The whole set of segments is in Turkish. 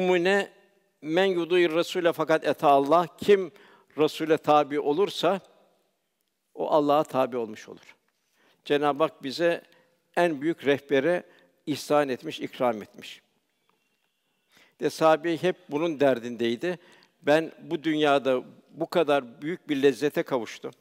Numune men yuduyur Rasule fakat eta Allah kim Rasule tabi olursa o Allah'a tabi olmuş olur. Cenab-ı Hak bize en büyük rehbere ihsan etmiş, ikram etmiş. De sahabe hep bunun derdindeydi. Ben bu dünyada bu kadar büyük bir lezzete kavuştum.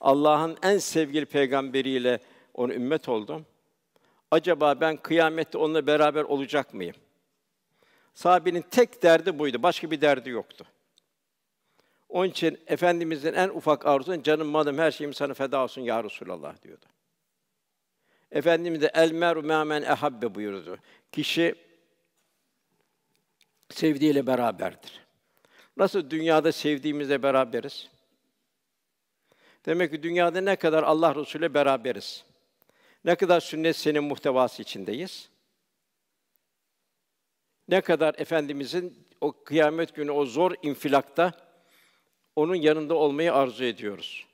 Allah'ın en sevgili peygamberiyle onu ümmet oldum. Acaba ben kıyamette onunla beraber olacak mıyım? Sahabenin tek derdi buydu. Başka bir derdi yoktu. Onun için Efendimizin en ufak arzusu, canım, malım, her şeyim sana feda olsun ya Resulallah diyordu. Efendimiz de el meru men ehabbe buyurdu. Kişi sevdiğiyle beraberdir. Nasıl dünyada sevdiğimizle beraberiz? Demek ki dünyada ne kadar Allah Resulü beraberiz. Ne kadar sünnet senin muhtevası içindeyiz. Ne kadar efendimizin o kıyamet günü o zor infilakta onun yanında olmayı arzu ediyoruz.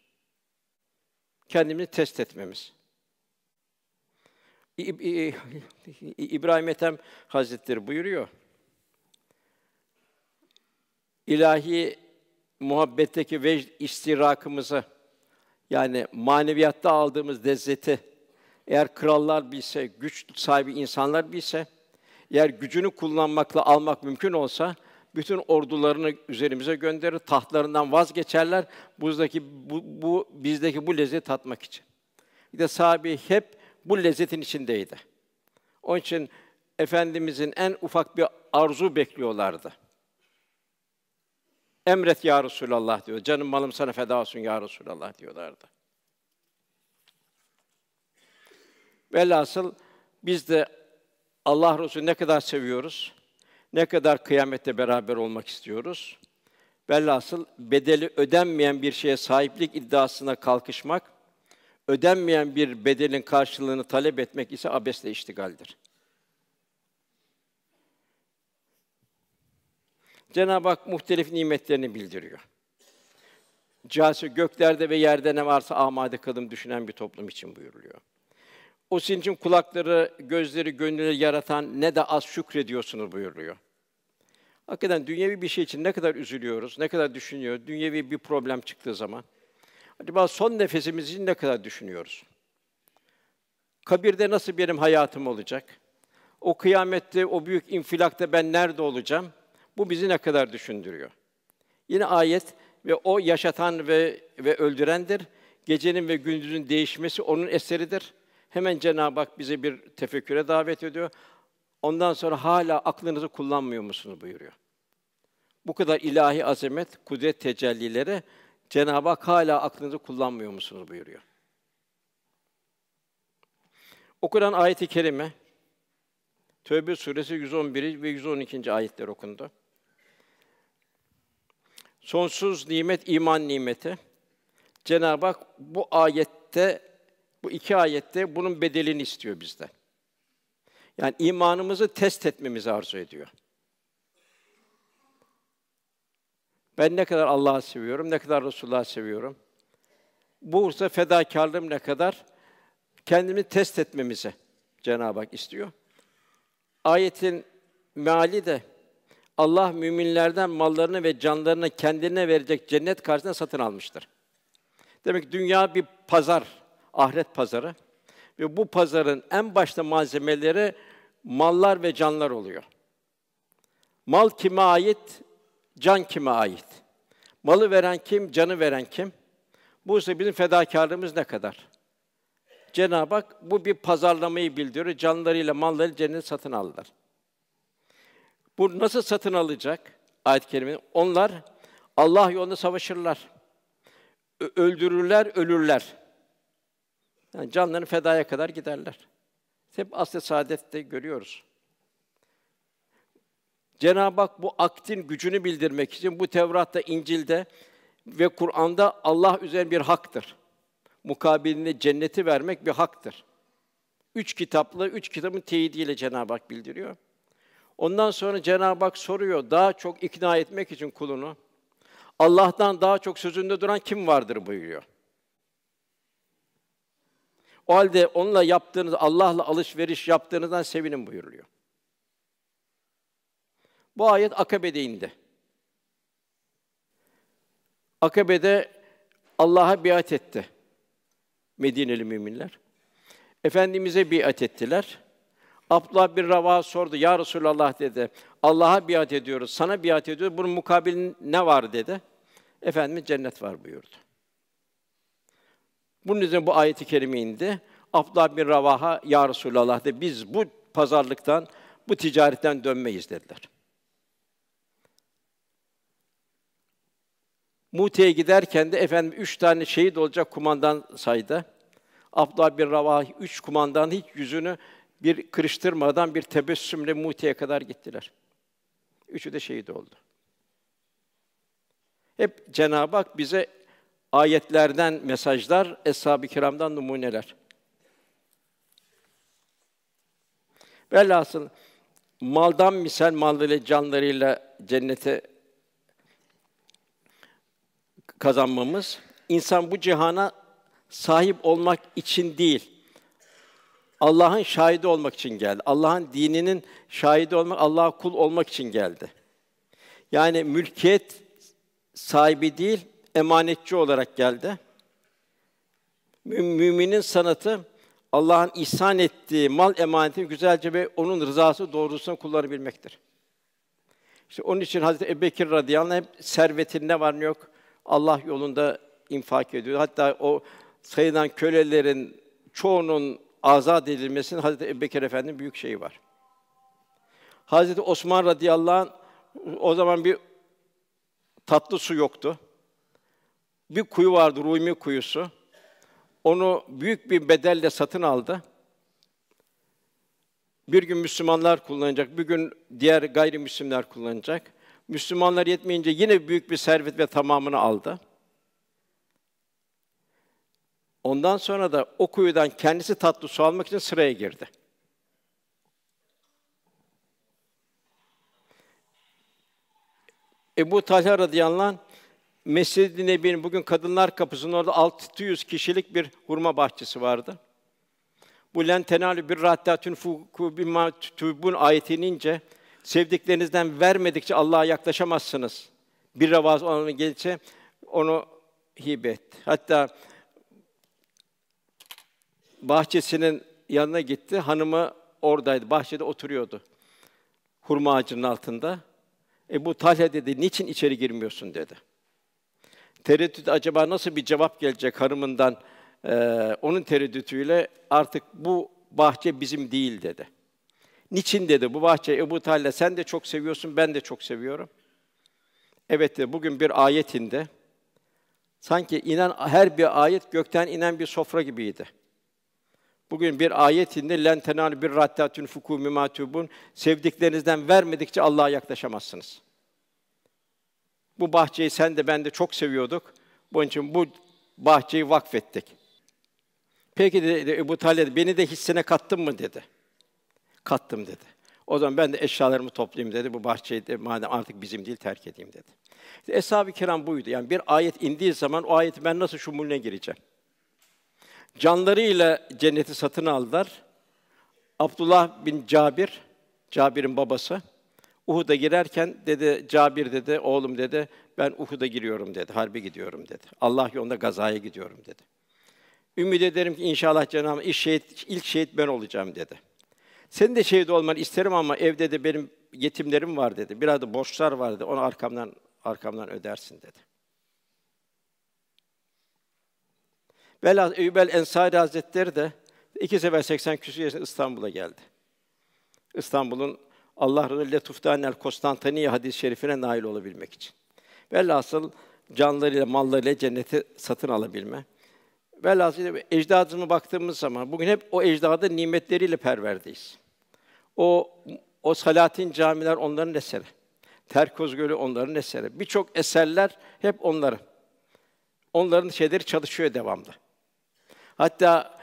Kendimizi test etmemiz. İbrahim Ethem Hazretleri buyuruyor. İlahi muhabbetteki vecd istirakımızı yani maneviyatta aldığımız lezzeti eğer krallar bilse, güç sahibi insanlar bilse, eğer gücünü kullanmakla almak mümkün olsa bütün ordularını üzerimize gönderir, tahtlarından vazgeçerler. Buzdaki bu, bu bizdeki bu lezzeti tatmak için. Bir de sahabe hep bu lezzetin içindeydi. Onun için efendimizin en ufak bir arzu bekliyorlardı. Emret ya Resulallah diyor. Canım malım sana feda olsun ya Resulallah diyorlardı. Velhasıl biz de Allah Resulü ne kadar seviyoruz, ne kadar kıyamette beraber olmak istiyoruz. Velhasıl bedeli ödenmeyen bir şeye sahiplik iddiasına kalkışmak, ödenmeyen bir bedelin karşılığını talep etmek ise abesle iştigaldir. Cenab-ı Hak muhtelif nimetlerini bildiriyor. Cihazı göklerde ve yerde ne varsa amade kılım düşünen bir toplum için buyuruluyor. O sizin için kulakları, gözleri, gönülleri yaratan ne de az şükrediyorsunuz buyuruyor. Hakikaten dünyevi bir şey için ne kadar üzülüyoruz, ne kadar düşünüyor, dünyevi bir problem çıktığı zaman. Acaba son nefesimiz için ne kadar düşünüyoruz? Kabirde nasıl benim hayatım olacak? O kıyamette, o büyük infilakta ben nerede olacağım? Bu bizi ne kadar düşündürüyor? Yine ayet ve o yaşatan ve ve öldürendir. Gecenin ve gündüzün değişmesi onun eseridir. Hemen Cenab-ı Hak bize bir tefekküre davet ediyor. Ondan sonra hala aklınızı kullanmıyor musunuz buyuruyor. Bu kadar ilahi azamet, kudret tecellileri Cenab-ı Hak hala aklınızı kullanmıyor musunuz buyuruyor. Okunan ayet-i kerime Tövbe suresi 111 ve 112. ayetler okundu. Sonsuz nimet iman nimeti. Cenab-ı Hak bu ayette bu iki ayette bunun bedelini istiyor bizden. Yani imanımızı test etmemizi arzu ediyor. Ben ne kadar Allah'ı seviyorum, ne kadar Resulullah'ı seviyorum. Bu hususta fedakarlığım ne kadar kendimi test etmemizi Cenab-ı Hak istiyor. Ayetin meali de Allah müminlerden mallarını ve canlarını kendine verecek cennet karşısında satın almıştır. Demek ki dünya bir pazar, ahiret pazarı ve bu pazarın en başta malzemeleri mallar ve canlar oluyor. Mal kime ait? Can kime ait? Malı veren kim? Canı veren kim? Bu ise bizim fedakarlığımız ne kadar? Cenab-ı Hak bu bir pazarlamayı bildiriyor. Canlarıyla malları cennet satın aldılar. Bu nasıl satın alacak? Ayet-i kerime. Onlar Allah yolunda savaşırlar. Ö- öldürürler, ölürler. Yani canlarını fedaya kadar giderler. Hep asr-ı saadette görüyoruz. Cenab-ı Hak bu aktin gücünü bildirmek için bu Tevrat'ta, İncil'de ve Kur'an'da Allah üzerine bir haktır. Mukabilinde cenneti vermek bir haktır. Üç kitaplı, üç kitabın teyidiyle Cenab-ı Hak bildiriyor. Ondan sonra Cenab-ı Hak soruyor, daha çok ikna etmek için kulunu. Allah'tan daha çok sözünde duran kim vardır buyuruyor. O halde onunla yaptığınız, Allah'la alışveriş yaptığınızdan sevinin buyuruluyor. Bu ayet Akabe'de indi. Akabe'de Allah'a biat etti Medineli müminler. Efendimize biat ettiler. Abdullah bin Rava sordu. Ya Resulallah dedi. Allah'a biat ediyoruz. Sana biat ediyoruz. Bunun mukabil ne var dedi. Efendimiz cennet var buyurdu. Bunun üzerine bu ayeti kerime indi. Abdullah bin Ravaha ya Resulallah dedi. Biz bu pazarlıktan, bu ticaretten dönmeyiz dediler. Mute'ye giderken de efendim üç tane şehit olacak kumandan saydı. Abdullah bin Ravah üç kumandan hiç yüzünü bir kırıştırmadan bir tebessümle Mute'ye kadar gittiler. Üçü de şehit oldu. Hep Cenab-ı Hak bize ayetlerden mesajlar, eshab-ı kiramdan numuneler. Velhasıl maldan misal mal ve canlarıyla cennete kazanmamız insan bu cihana sahip olmak için değil, Allah'ın şahidi olmak için geldi. Allah'ın dininin şahidi olmak, Allah'a kul olmak için geldi. Yani mülkiyet sahibi değil, emanetçi olarak geldi. Müminin sanatı Allah'ın ihsan ettiği mal emanetini güzelce ve onun rızası doğrultusunda kullanabilmektir. İşte onun için Hazreti Ebubekir radıyallahu anh hep servetin ne var ne yok Allah yolunda infak ediyor. Hatta o sayılan kölelerin çoğunun azat edilmesinin Hazreti Ebubekir Efendi'nin büyük şeyi var. Hazreti Osman radıyallahu anh o zaman bir tatlı su yoktu. Bir kuyu vardı, Rumi kuyusu. Onu büyük bir bedelle satın aldı. Bir gün Müslümanlar kullanacak, bir gün diğer gayrimüslimler kullanacak. Müslümanlar yetmeyince yine büyük bir servet ve tamamını aldı. Ondan sonra da o kuyudan kendisi tatlı su almak için sıraya girdi. Ebu Talha radıyallahu anh, Mescid-i Nebi'nin bugün Kadınlar Kapısı'nın orada 600 kişilik bir hurma bahçesi vardı. Bu len tenalu bir rahattatun fuku bima tubun ayeti inince sevdiklerinizden vermedikçe Allah'a yaklaşamazsınız. Bir ravaz onu gelirse onu hibe et. Hatta bahçesinin yanına gitti. Hanımı oradaydı. Bahçede oturuyordu. Hurma ağacının altında. Ebu Talha dedi, niçin içeri girmiyorsun dedi. Tereddüt acaba nasıl bir cevap gelecek hanımından? Ee, onun tereddütüyle artık bu bahçe bizim değil dedi. Niçin dedi bu bahçe Ebu Talha sen de çok seviyorsun, ben de çok seviyorum. Evet dedi, bugün bir ayetinde sanki inen her bir ayet gökten inen bir sofra gibiydi. Bugün bir ayetinde len tenal bir rattatun fuku mimatubun sevdiklerinizden vermedikçe Allah'a yaklaşamazsınız. Bu bahçeyi sen de ben de çok seviyorduk. Bunun için bu bahçeyi vakfettik. Peki dedi Ebu Talib beni de hissine kattın mı dedi. Kattım dedi. O zaman ben de eşyalarımı toplayayım dedi. Bu bahçeyi de madem artık bizim değil terk edeyim dedi. İşte Eshab-ı Kiram buydu. Yani bir ayet indiği zaman o ayeti ben nasıl şumulüne gireceğim? Canlarıyla cenneti satın aldılar. Abdullah bin Cabir, Cabir'in babası, Uhud'a girerken dedi Cabir dedi, oğlum dedi, ben Uhud'a giriyorum dedi, harbe gidiyorum dedi. Allah yolunda gazaya gidiyorum dedi. Ümid ederim ki inşallah Cenab-ı ilk şehit, ilk şehit ben olacağım dedi. Senin de şehit olmanı isterim ama evde de benim yetimlerim var dedi. Biraz da borçlar var dedi. Onu arkamdan arkamdan ödersin dedi. Velhâsıl Eyyub Ensari Hazretleri de iki sefer 80 küsur yaşında İstanbul'a geldi. İstanbul'un Allah Resulü Letuftanel Konstantiniye hadis-i şerifine nail olabilmek için. Velhasıl canlarıyla, mallarıyla cenneti satın alabilme. Velhasıl ecdadımıza baktığımız zaman bugün hep o ecdadı nimetleriyle perverdeyiz. O o Salatin camiler onların eseri. Terkoz Gölü onların eseri. Birçok eserler hep onların. Onların şeyleri çalışıyor devamlı. Hatta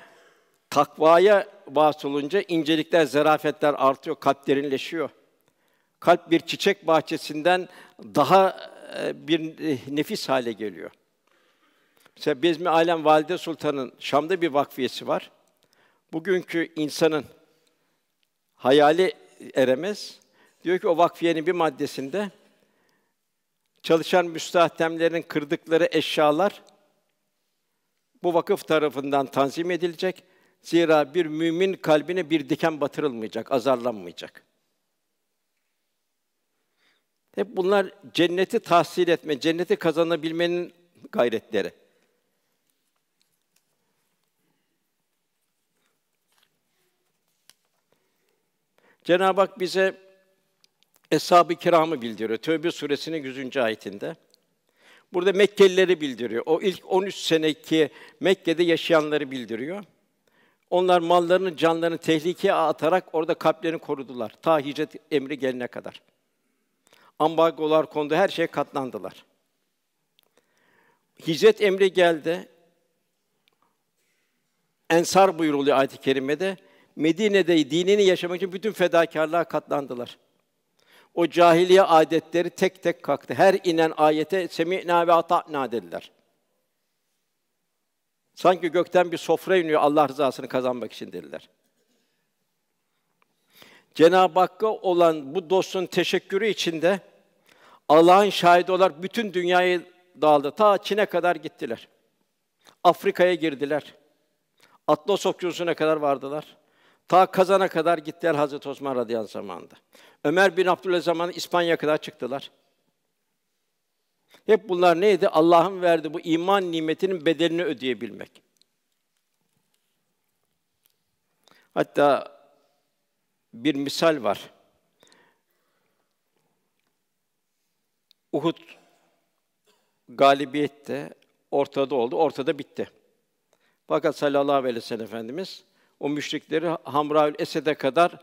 takvaya vasılınca incelikler, zarafetler artıyor, kalp derinleşiyor. Kalp bir çiçek bahçesinden daha e, bir nefis hale geliyor. Mesela Bezmi Alem Valide Sultan'ın Şam'da bir vakfiyesi var. Bugünkü insanın hayali eremez. Diyor ki o vakfiyenin bir maddesinde çalışan müstahdemlerin kırdıkları eşyalar bu vakıf tarafından tanzim edilecek. Zira bir mümin kalbine bir diken batırılmayacak, azarlanmayacak. Hep bunlar cenneti tahsil etme, cenneti kazanabilmenin gayretleri. Cenab-ı Hak bize Eshab-ı Kiram'ı bildiriyor. Tövbe suresinin 100. ayetinde. Burada Mekkelileri bildiriyor. O ilk 13 seneki Mekke'de yaşayanları bildiriyor. Onlar mallarını, canlarını tehlikeye atarak orada kalplerini korudular. Ta hicret emri gelene kadar. Ambargolar kondu, her şeye katlandılar. Hicret emri geldi. Ensar buyuruluyor ayet-i kerimede. Medine'de dinini yaşamak için bütün fedakarlığa katlandılar. O cahiliye adetleri tek tek kalktı. Her inen ayete semi'na ve ata'na dediler. Sanki gökten bir sofra iniyor Allah rızasını kazanmak için dediler. Cenab-ı Hakk'a olan bu dostun teşekkürü içinde Allah'ın şahidi olarak bütün dünyayı dağıldı. Ta Çin'e kadar gittiler. Afrika'ya girdiler. Atlas Okyanusu'na kadar vardılar. Ta Kazan'a kadar gittiler Hazreti Osman radıyallahu anh zamanında. Ömer bin Abdülhamid zamanında İspanya'ya kadar çıktılar. Hep bunlar neydi? Allah'ın verdiği bu iman nimetinin bedelini ödeyebilmek. Hatta bir misal var. Uhud galibiyette ortada oldu, ortada bitti. Fakat sallallahu aleyhi ve sellem Efendimiz o müşrikleri Hamraül Esed'e kadar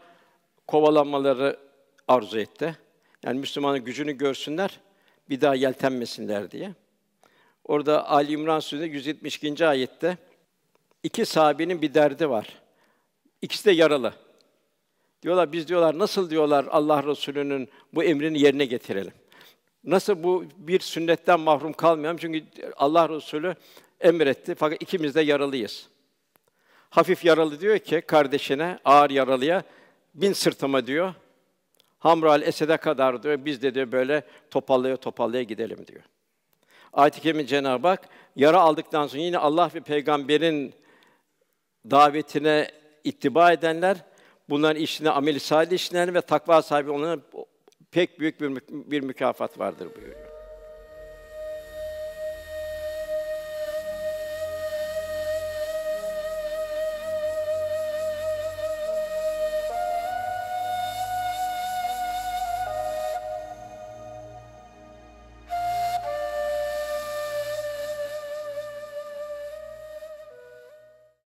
kovalanmaları arzu etti. Yani Müslümanın gücünü görsünler, bir daha yeltenmesinler diye. Orada Ali İmran Suresi 172. ayette iki sahabenin bir derdi var. İkisi de yaralı. Diyorlar biz diyorlar nasıl diyorlar Allah Resulü'nün bu emrini yerine getirelim. Nasıl bu bir sünnetten mahrum kalmayalım? Çünkü Allah Resulü emretti fakat ikimiz de yaralıyız. Hafif yaralı diyor ki kardeşine, ağır yaralıya bin sırtıma diyor. Hamral Esed'e kadar diyor, biz de diyor böyle topallaya topallaya gidelim diyor. Ayet-i Kerime Cenab-ı Hak, yara aldıktan sonra yine Allah ve Peygamber'in davetine ittiba edenler, bunların işine amel salih işleyen ve takva sahibi olanlara pek büyük bir, bir mükafat vardır buyuruyor.